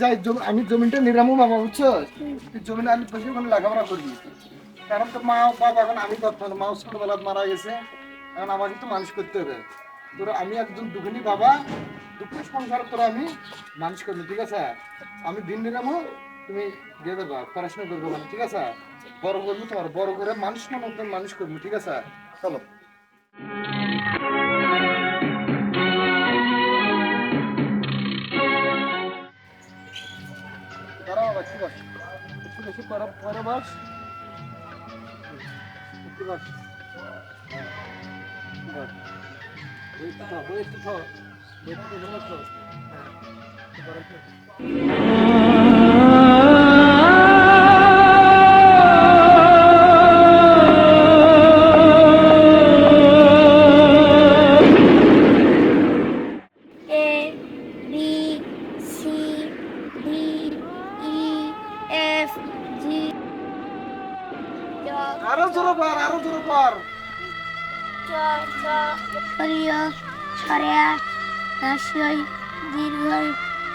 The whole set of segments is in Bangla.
জমি- আমি জমিটা নিরামু বাবা, বুঝছ? জমিটা আমি বসে ওখানে লেখাপড়া করবি। কারণ তো মা বাবা এখন আমি করতাম মাও ছোটবেলা মারা গেছে, এখন আমাকে তো মানুষ করতে হবে। তোর আমি একজন দুঃখিনী বাবা, দুঃখের সংসার তোর আমি মানুষ করবি, ঠিক আছে? আমি দিন নিরামু তুমি দিয়ে দেবা, পড়াশোনা করব মানে ঠিক আছে? বড় করবি তোমার, বড় করে মানুষ মানুষ করবি, ঠিক আছে? চলো। আছে একটু বেশি পরে পরে বস একটু বস বস। ওই একটু থাক। ওই একটু বস, বস। হ্যাঁ,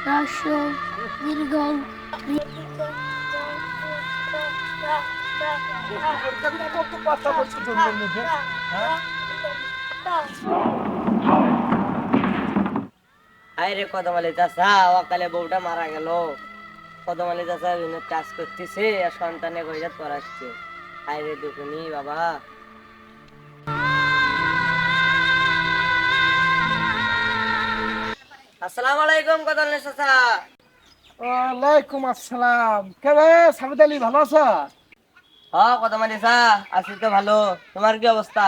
রস্য দীর্ঘ জন্মের হ্যাঁ আরে কদমালি চাষা অকালে বউটা মারা গেল। কদমালি চাষা বিভিন্ন চাষ করতেছে, আর সন্তানে গৈজাত করাচ্ছে। আরে দুখুনি, বাবা। আসসালামু আলাইকুম ওয়ালাইকুম আসসালাম। কে রে সাবিত আলী ভালো আছো? হ কদমালি চা আছি তো ভালো। তোমার কি অবস্থা?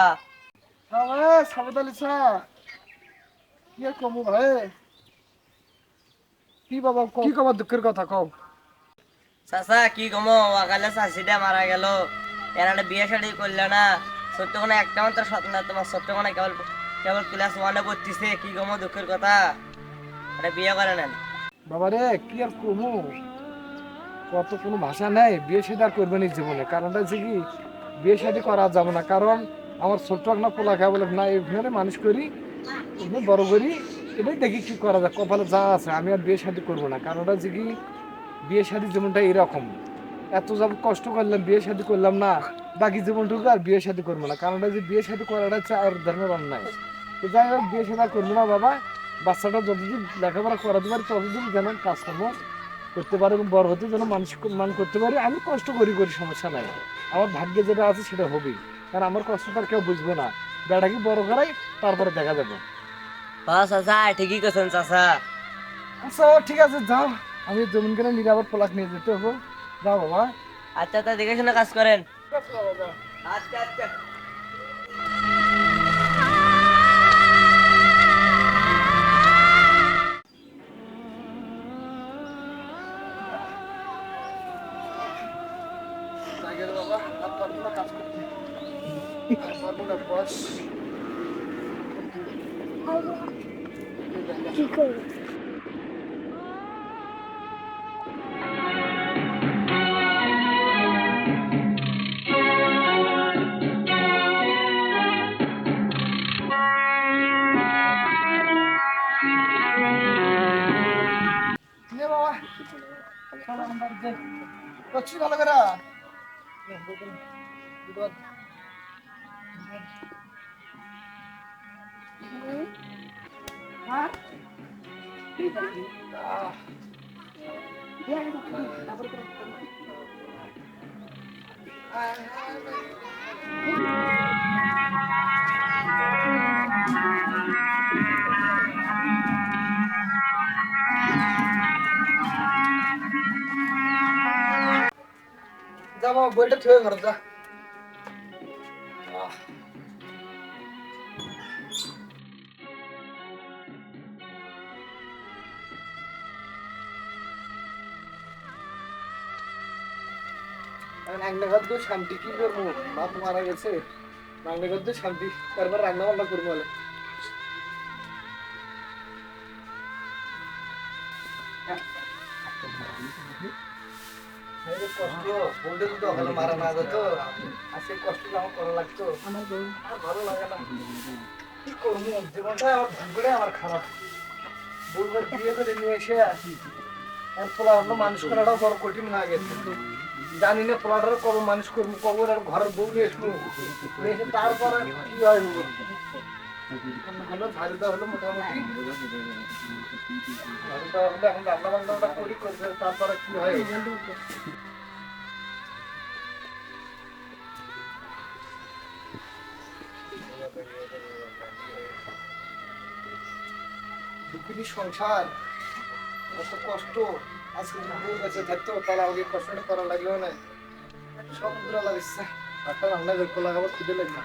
হ্যাঁ সাবিত আলী কি কমু ভাই? কি বাবা কি কবার দুঃখের কথা কও। চাষা কি কমো চাষিটা মারা গেল। একটা বিয়ে শাড়ি করলে না। সত্য কোনো একটা মাত্র স্বপ্ন তোমার সত্য কোনো কেবল কেবল ক্লাস ওয়ানে পড়তেছে। কি কমো দুঃখের কথা। একটা বিয়ে করে নেন। বাবা রে, কি আর কমু? কত কোনো ভাষা নেই, বিয়ে শাদী আর করবে না জীবনে। কারণটা হচ্ছে কি, বিয়ে শাদী করা যাবে না। কারণ আমার ছোট্ট একটা পোলা খায় বলে, না, এইভাবে মানুষ করি এখানে বড় করি, এটাই দেখি কি করা যায়, কপালে যা আছে, আমি আর বিয়ে শাদী করব না। কারণটা হচ্ছে কি, বিয়ে শাদী জীবনটা এরকম এত যাব কষ্ট করলাম, বিয়ে শাদী করলাম না, বাকি জীবনটুকু আর বিয়ে শাদী করব না। কারণটা যে বিয়ে শাদী করাটা হচ্ছে আর ধর্মের অন্যায়। যাই হোক, বিয়ে শাদী আর করব না বাবা। বাচ্চাটা যতদিন লেখাপড়া করাতে পারি ততদিন যেন কাজকর্ম করতে পারে এবং বড় হতে যেন মানুষ মান করতে পারি। আমি কষ্ট করি করি সমস্যা নাই। আমার ভাগ্যে যেটা আছে সেটা হবেই। কারণ আমার কষ্টটা আর কেউ বুঝবে না। বেটাকে বড় করাই তারপরে দেখা যাবে। হ্যাঁ চাষা ঠিকই করছেন চাষা আচ্ছা ঠিক আছে যাও। আমি জমিন কেনে নিয়ে আবার পলাশ নিয়ে যেতে হবে। যাও বাবা। আচ্ছা তা দেখে শুনে কাজ করেন। আচ্ছা আচ্ছা। পারব না বস কি করব নে বাবা চলো আমরা যাই করছি ভালো করে হ্যাঁ আহ যা বাবা বইটা থুয়ে রান্নাঘর দিয়ে শান্তি কি করব? বাপ মারা গেছে। রান্নাঘর দিয়ে শান্তি। তারপর রান্না বান্না করব বলে। কষ্ট বলতে তো ওখানে মারা না যেত আর সেই কষ্টটা আমার করা লাগতো। ভালো লাগে না। কি করব? জীবনটা আমার ভুগড়ে আমার খারাপ। বউবার বিয়ে করে নিয়ে এসে আসি। আর পোলা মানুষ করাটাও বড় কঠিন হয়ে গেছে জানি না পোলাটার কবে মানুষ করব, কবে আর ঘরের বউ নিয়ে আসব। নিয়ে এসে তারপরে কি হয় মোটামুটি। এখন রান্না তারপরে কি হয়? সংসার। কত কষ্ট। আজকে বউ বেঁচে থাকতো তাহলে করা লাগলেও না। সব একটা রান্না বের খুঁজে লাগবে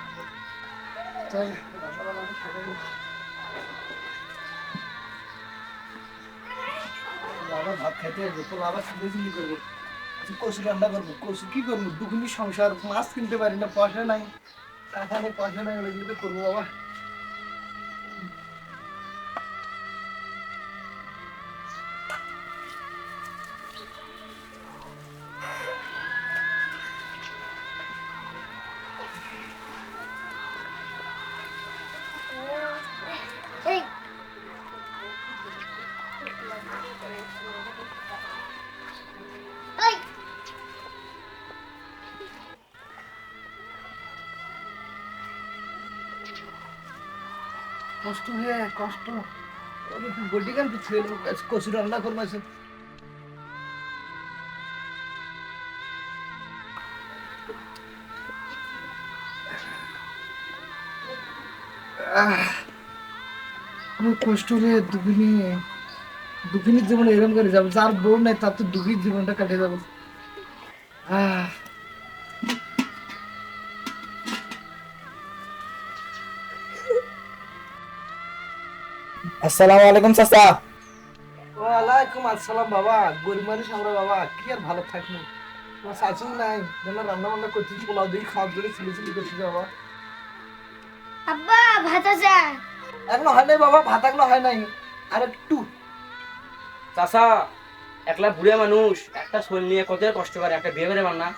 ভাত খাইতে আসব, তো আবার চিন্তা চিন্তি করব। আজকে কচু রান্না করব কি করব? সংসার, মাছ কিনতে পারি না, পয়সা নাই। টাকা নেই, পয়সা নাই, ওগুলো করব বাবা। কষ্ট হে কষ্ট। বডি গান ছেলে কচু রান্না করব আছে অনেক কষ্ট রে দুঃখিনী দুঃখিনীর জীবনে এরকম করে যাব, যার বউ নাই, তার তো দুঃখীর জীবনটা কাটে যাব। আহ। আসসালামু আলাইকুম চাচা। ওয়ালাইকুম আসসালাম বাবা। গরিব মানুষ আমরা বাবা। কি আর ভালো থাকব? তোমার শাশু নাই। যেন রান্না বান্না করছিস পোলাও দিয়ে খাওয়ার জন্য ছিলি ছিলি করছিস বাবা। আব্বা ভাত আছে? এখনও হয় নাই বাবা। ভাত এখনও হয় নাই। আর একটু। চাচা একলা বুড়ে মানুষ একটা শোল নিয়ে কত কষ্ট করে একটা বিয়ে করে না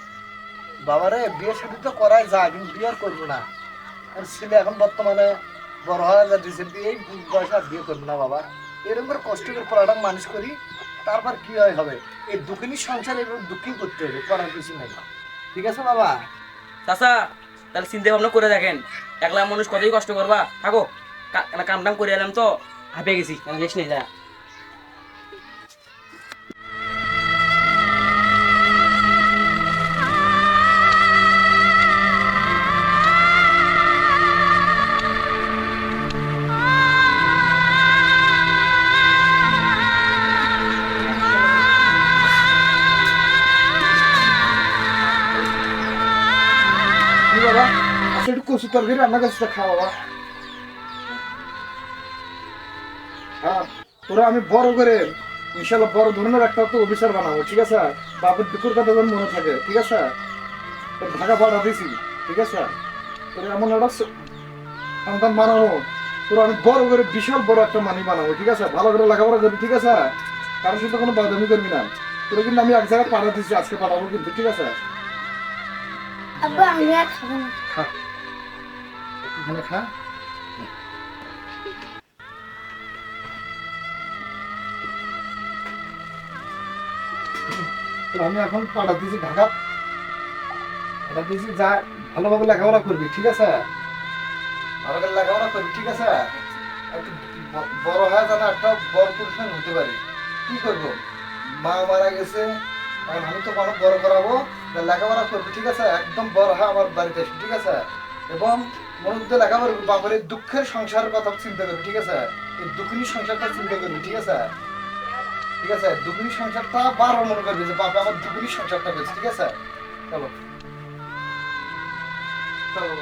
বাবারে বিয়ে শাদী তো করাই যায় কিন্তু বিয়ে আর করব না। আর ছেলে এখন বর্তমানে বড় এই বিয়ে না বাবা। এরকম করে কষ্ট করে পড়াটা মানুষ করি, তারপর কি হবে? এই দুঃখিনী সংসার এরকম দুঃখী করতে হবে, করার কিছু নেই। ঠিক আছে বাবা? চাচা, তাহলে চিন্তা ভাবনা করে দেখেন। একলা মানুষ কতই কষ্ট করবা? থাকো, কা- একটা কাম টাম করে এলাম তো। হাঁপিয়ে গেছি রেস্ট নেই যা। একটু কচু তরকারি রান্না করছিস খাওয়া হ্যাঁ তোরা আমি বড় করে ইনশাল্লাহ বড় ধরনের একটা তো অফিসার বানাবো ঠিক আছে? বাপের দুপুর কথা যেন মনে থাকে ঠিক আছে? তোর ঢাকা পাঠা দিছি ঠিক আছে? তোর এমন একটা সন্তান বানাবো তোর আমি বড় করে বিশাল বড় একটা মানি বানাবো ঠিক আছে? ভালো করে লেখাপড়া করবি ঠিক আছে? কারোর সাথে কোনো বাদামি করবি না। তোর কিন্তু আমি এক জায়গায় পাঠা দিচ্ছি আজকে পাঠাবো কিন্তু ঠিক আছে? আব্বা আমি আর খাব না। এখানে খা। তো আমি এখন পাঠা দিয়েছি ঢাকা। পাঠা দিয়েছি, যা ভালোভাবে লেখাপড়া করবি, ঠিক আছে? ভালো করে লেখাপড়া করবি, ঠিক আছে? বড় হয়ে যেন একটা বড় পুরুষ হতে পারি। কি করব? মা মারা গেছে আমি তো মানুষ বড় করাবো। লেখাপড়া করবি, ঠিক আছে? একদম বড় হয়ে আমার বাড়িতে ঠিক আছে? এবং মনোযোগ দিয়ে লেখাপড়া করবি বাপের দুঃখের সংসারের কথা চিন্তা করবি ঠিক আছে? এই দুঃখিনী সংসারটা চিন্তা করবি ঠিক আছে? ঠিক আছে? দুঃখিনী সংসারটা বারবার মনে করবি যে বাপরে আমার দুঃখিনী সংসারটা করছে, ঠিক আছে? চলো। চলো।